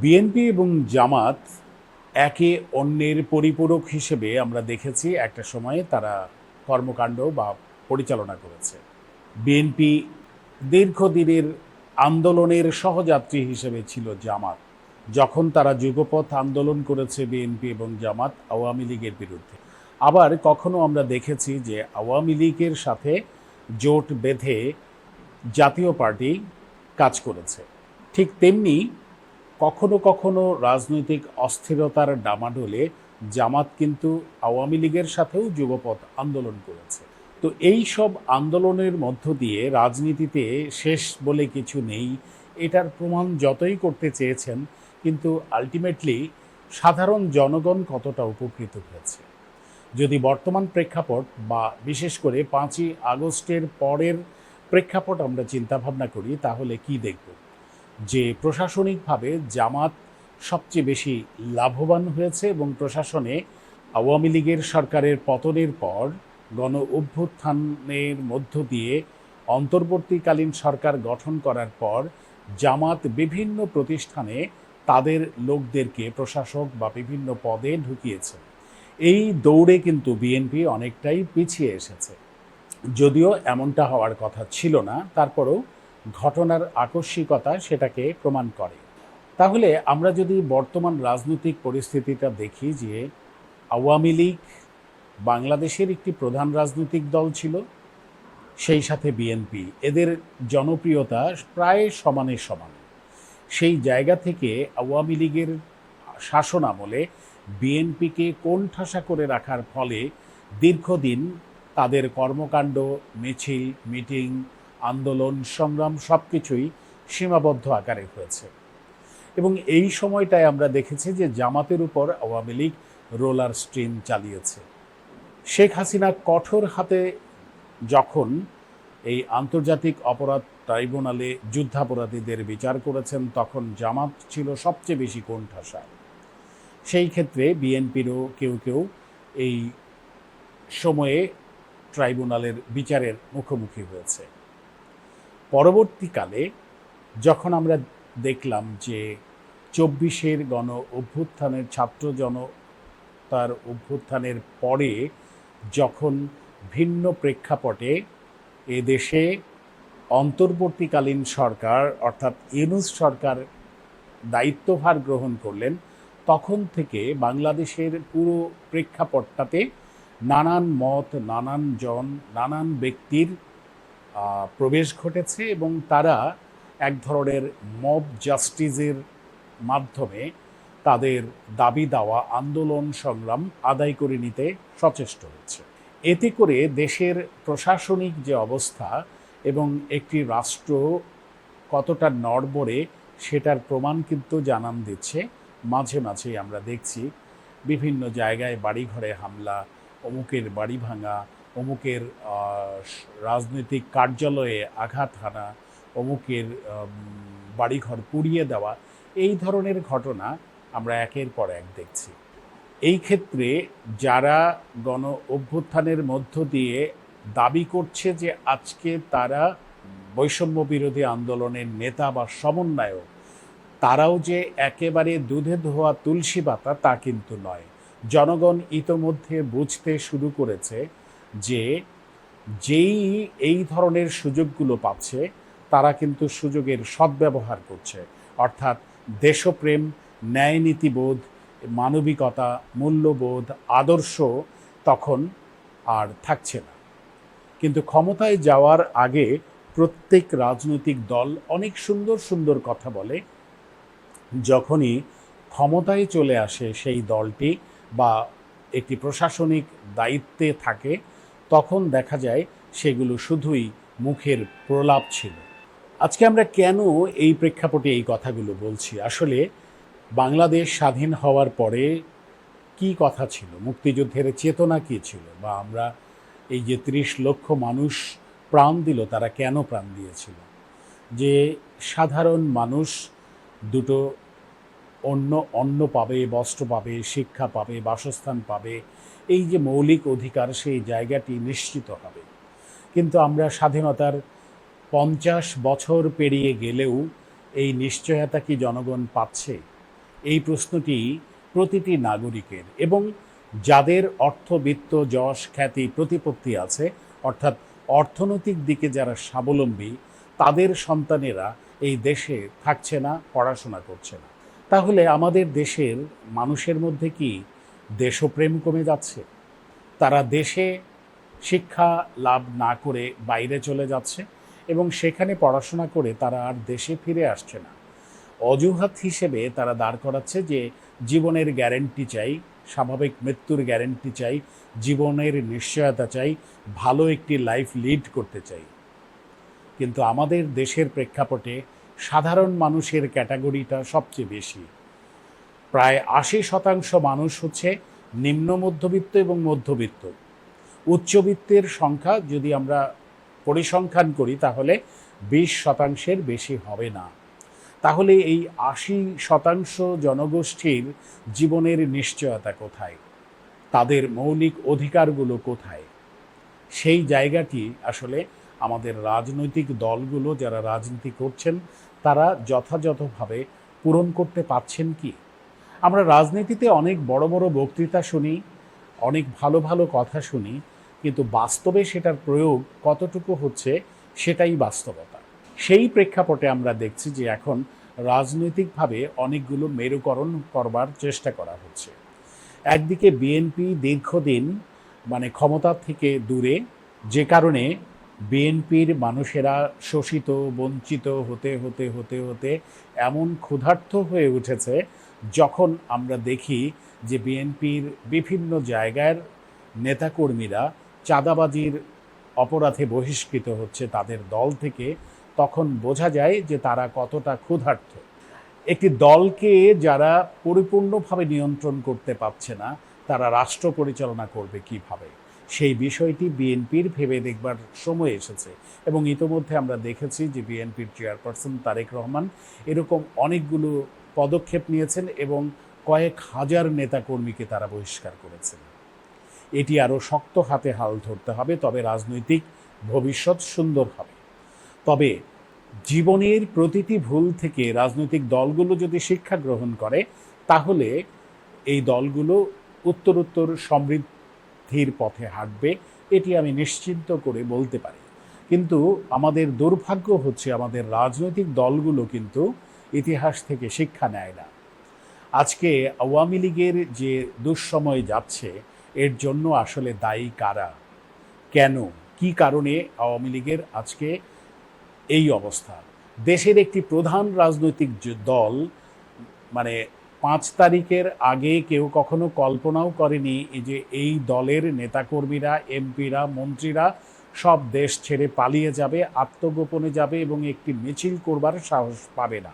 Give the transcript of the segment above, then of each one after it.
BNP এবং জামাত একে অন্যের পরিপূরক হিসেবে আমরা দেখেছি একটা সময়ে তারা কর্মকাণ্ড বা পরিচালনা করেছে। বিএনপি দীর্ঘদিনের আন্দোলনের সহযাত্রী হিসেবে ছিল জামাত। যখন তারা যুগপথ আন্দোলন করেছে বিএনপি এবং জামাত আওয়ামী লীগের বিরুদ্ধে। আবার কখনো আমরা দেখেছি যে আওয়ামী লীগের সাথে জোট বেঁধে জাতীয় পার্টি কাজ করেছে। ঠিক তেমনি কখনো কখনো রাজনৈতিক অস্থিরতার ডামাডোলে জামাত কিন্তু আওয়ামী লীগের সাথেও যুগপথ আন্দোলন করেছে। তো এই সব আন্দোলনের মধ্য দিয়ে রাজনীতিতে শেষ বলে কিছু নেই, এটার প্রমাণ যতই করতে চেয়েছেন, কিন্তু আলটিমেটলি সাধারণ জনগণ কতটা উপকৃত হয়েছে। যদি বর্তমান প্রেক্ষাপট বা বিশেষ করে পাঁচই আগস্টের পরের প্রেক্ষাপট আমরা চিন্তাভাবনা করি, তাহলে কি দেখব? যে প্রশাসনিকভাবে জামাত সবচেয়ে বেশি লাভবান হয়েছে এবং প্রশাসনে আওয়ামী লীগের সরকারের পতনের পর গণ অভ্যুত্থানের মধ্য দিয়ে অন্তর্বর্তীকালীন সরকার গঠন করার পর জামাত বিভিন্ন প্রতিষ্ঠানে তাদের লোকদেরকে প্রশাসক বা বিভিন্ন পদে ঢুকিয়েছে। এই দৌড়ে কিন্তু বিএনপি অনেকটাই পিছিয়ে এসেছে। যদিও এমনটা হওয়ার কথা ছিল না, তারপরেও ঘটনার আকস্মিকতা সেটাকে প্রমাণ করে। তাহলে আমরা যদি বর্তমান রাজনৈতিক পরিস্থিতিটা দেখি যে আওয়ামী লীগ বাংলাদেশের একটি প্রধান রাজনৈতিক দল ছিল, সেই সাথে বিএনপি। এদের জনপ্রিয়তা প্রায় সমানে সমান। সেই জায়গা থেকে আওয়ামী লীগের শাসন আমলে বিএনপিকে কোণঠাসা করে রাখার ফলে দীর্ঘদিন তাদের কর্মকাণ্ড, মিছিল, মিটিং আন্দোলন, সংগ্রাম সব কিছুই সীমাবদ্ধ আকারে হয়েছে। এবং এই সময়টায় আমরা দেখেছি যে জামাতের উপর আওয়ামী লীগ রোলার স্ট্রিম চালিয়েছে। শেখ হাসিনা কঠোর হাতে যখন এই আন্তর্জাতিক অপরাধ ট্রাইব্যুনালে যুদ্ধাপরাধীদের বিচার করেছেন, তখন জামাত ছিল সবচেয়ে বেশি কোণঠাসা। সেই ক্ষেত্রে বিএনপিরও কেউ কেউ এই সময়ে ট্রাইব্যুনালের বিচারের মুখোমুখি হয়েছে। পরবর্তীকালে যখন আমরা দেখলাম যে চব্বিশের গণ অভ্যুত্থানের, ছাত্র জন তার অভ্যুত্থানের পরে যখন ভিন্ন প্রেক্ষাপটে এ দেশে অন্তর্বর্তীকালীন সরকার, অর্থাৎ ইউনুস সরকার দায়িত্বভার গ্রহণ করলেন, তখন থেকে বাংলাদেশের পুরো প্রেক্ষাপটটাতে নানান মত, নানান জন, নানান ব্যক্তির প্রবেশ ঘটেছে এবং তারা এক ধরনের মব জাস্টিসের মাধ্যমে তাদের দাবি দাওয়া, আন্দোলন সংগ্রাম আদায় করে নিতে সচেষ্ট হচ্ছে এতে করে দেশের প্রশাসনিক যে অবস্থা এবং একটি রাষ্ট্র কতটা নড়বড়ে সেটার প্রমাণ কিন্তু জানান দিচ্ছে। মাঝে মাঝেই আমরা দেখছি বিভিন্ন জায়গায় বাড়িঘরে হামলা, অমুকের বাড়ি ভাঙা অমুকের রাজনৈতিক কার্যালয়ে আঘাত হানা, অমুকের বাড়িঘর পুড়িয়ে দেওয়া, এই ধরনের ঘটনা আমরা একের পর এক দেখছি। এই ক্ষেত্রে যারা গণ অভ্যুত্থানের মধ্য দিয়ে দাবি করছে যে আজকে তারা বৈষম্য বিরোধী আন্দোলনের নেতা বা সমন্বয়ক, তারাও যে একেবারে দুধে ধোয়া তুলসী পাতা তা কিন্তু নয়। জনগণ ইতোমধ্যে বুঝতে শুরু করেছে যে যেই এই ধরনের সুযোগগুলো পাচ্ছে, তারা কিন্তু সুযোগের সদ্ব্যবহার করছে। অর্থাৎ দেশপ্রেম, ন্যায়নীতিবোধ, মানবিকতা, মূল্যবোধ, আদর্শ তখন আর থাকছে না। কিন্তু ক্ষমতায় যাওয়ার আগে প্রত্যেক রাজনৈতিক দল অনেক সুন্দর সুন্দর কথা বলে। যখনই ক্ষমতায় চলে আসে সেই দলটি বা একটি প্রশাসনিক দায়িত্বে থাকে তখন দেখা যায় সেগুলো শুধুই মুখের প্রলাপ ছিল। আজকে আমরা কেন এই প্রেক্ষাপটে এই কথাগুলো বলছি? আসলে বাংলাদেশ স্বাধীন হওয়ার পরে কি কথা ছিল? মুক্তিযুদ্ধের চেতনা কী ছিল? বা আমরা এই যে ত্রিশ লক্ষ মানুষ প্রাণ দিল, তারা কেন প্রাণ দিয়েছিল? যে সাধারণ মানুষ দুটো অন্য অন্ন পাবে, বস্ত্র পাবে, শিক্ষা পাবে, বাসস্থান পাবে এই যে মৌলিক অধিকার, সেই জায়গাটি নিশ্চিত হবে। কিন্তু আমরা স্বাধীনতার পঞ্চাশ বছর পেরিয়ে গেলেও এই নিশ্চয়তা কি জনগণ পাচ্ছে? এই প্রশ্নটি প্রতিটি নাগরিকের এবং যাদের অর্থবিত্ত যশ খ্যাতি প্রতিপত্তি আছে, অর্থাৎ অর্থনৈতিক দিকে যারা স্বাবলম্বী, তাদের সন্তানেরা এই দেশে থাকছে না, পড়াশোনা করছে না। তাহলে আমাদের দেশের মানুষের মধ্যে কি দেশপ্রেম কমে যাচ্ছে। তারা দেশে শিক্ষা লাভ না করে বাইরে চলে যাচ্ছে এবং সেখানে পড়াশোনা করে তারা আর দেশে ফিরে আসছে না। অজুহাত হিসেবে তারা দাঁড় করাচ্ছে যে জীবনের গ্যারেন্টি চাই, স্বাভাবিক মৃত্যুর গ্যারেন্টি চাই, জীবনের নিশ্চয়তা চাই, ভালো একটি লাইফ লিড করতে চাই। কিন্তু আমাদের দেশের প্রেক্ষাপটে সাধারণ মানুষের ক্যাটাগরিটা সবচেয়ে বেশি। প্রায় আশি শতাংশ মানুষ হচ্ছে নিম্ন মধ্যবিত্ত এবং মধ্যবিত্ত। উচ্চবিত্তের সংখ্যা যদি আমরা পরিসংখ্যান করি, তাহলে বিশ শতাংশের বেশি হবে না। তাহলে এই আশি শতাংশ জনগোষ্ঠীর জীবনের নিশ্চয়তা কোথায়? তাদের মৌলিক অধিকারগুলো কোথায়? সেই জায়গাটি আসলে আমাদের রাজনৈতিক দলগুলো যারা রাজনীতি করছেন, তারা যথাযথভাবে পূরণ করতে পারছেন কি? আমরা রাজনীতিতে অনেক বড় বড় বক্তৃতা শুনি, অনেক ভালো ভালো কথা শুনি, কিন্তু বাস্তবে সেটার প্রয়োগ কতটুকু হচ্ছে সেটাই বাস্তবতা। সেই প্রেক্ষাপটে আমরা দেখছি যে এখন রাজনৈতিকভাবে অনেকগুলো মেরুকরণ করবার চেষ্টা করা হচ্ছে। একদিকে বিএনপি দীর্ঘদিন মানে ক্ষমতা থেকে দূরে, যে কারণে বিএনপির মানুষেরা শোষিত, বঞ্চিত হতে হতে হতে হতে এমন ক্ষুধার্ত হয়ে উঠেছে যখন আমরা দেখি যে বিএনপির বিভিন্ন জায়গার নেতাকর্মীরা চাঁদাবাজির অপরাধে বহিষ্কৃত হচ্ছে তাদের দল থেকে, তখন বোঝা যায় যে তারা কতটা ক্ষুধার্ত। একটি দলকে যারা পরিপূর্ণভাবে নিয়ন্ত্রণ করতে পারছে না, তারা রাষ্ট্র পরিচালনা করবে কীভাবে? সেই বিষয়টি বিএনপির ভেবে দেখবার সময় এসেছে। এবং ইতোমধ্যে আমরা দেখেছি যে বিএনপির চেয়ারপারসন তারেক রহমান এরকম অনেকগুলো পদক্ষেপ নিয়েছেন এবং কয়েক হাজার নেতাকর্মীকে তারা বহিষ্কার করেছেন। এটি আরও শক্ত হাতে হাল ধরতে হবে, তবে রাজনৈতিক ভবিষ্যৎ সুন্দর হবে। তবে জীবনের প্রতিটি ভুল থেকে রাজনৈতিক দলগুলো যদি শিক্ষা গ্রহণ করে, তাহলে এই দলগুলো উত্তরোত্তর সমৃদ্ধির পথে হাঁটবে, এটি আমি নিশ্চিন্ত করে বলতে পারি। কিন্তু আমাদের দুর্ভাগ্য হচ্ছে আমাদের রাজনৈতিক দলগুলো কিন্তু ইতিহাস থেকে শিক্ষা নেয় না। আজকে আওয়ামী লীগের যে দুঃসময় যাচ্ছে, এর জন্য আসলে দায়ী কারা? কেন? কি কারণে আওয়ামী লীগের আজকে এই অবস্থা? দেশের একটি প্রধান রাজনৈতিক দল মানে পাঁচ তারিখের আগে কেউ কখনো কল্পনাও করেনি যে এই দলের নেতাকর্মীরা, এমপিরা, মন্ত্রীরা সব দেশ ছেড়ে পালিয়ে যাবে, আত্মগোপনে যাবে এবং একটি মিছিল করবার সাহস পাবে না।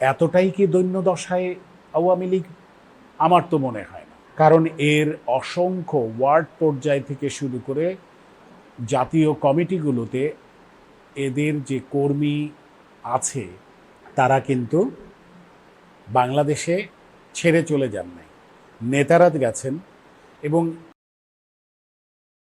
এতটাই কি দৈন্য দশায় আওয়ামী লীগ? আমার তো মনে হয় না। কারণ এর অসংখ্য ওয়ার্ড পর্যায় থেকে শুরু করে জাতীয় কমিটিগুলোতে এদের যে কর্মী আছে, তারা কিন্তু বাংলাদেশে ছেড়ে চলে যান নাই। নেতারাত গেছেন এবং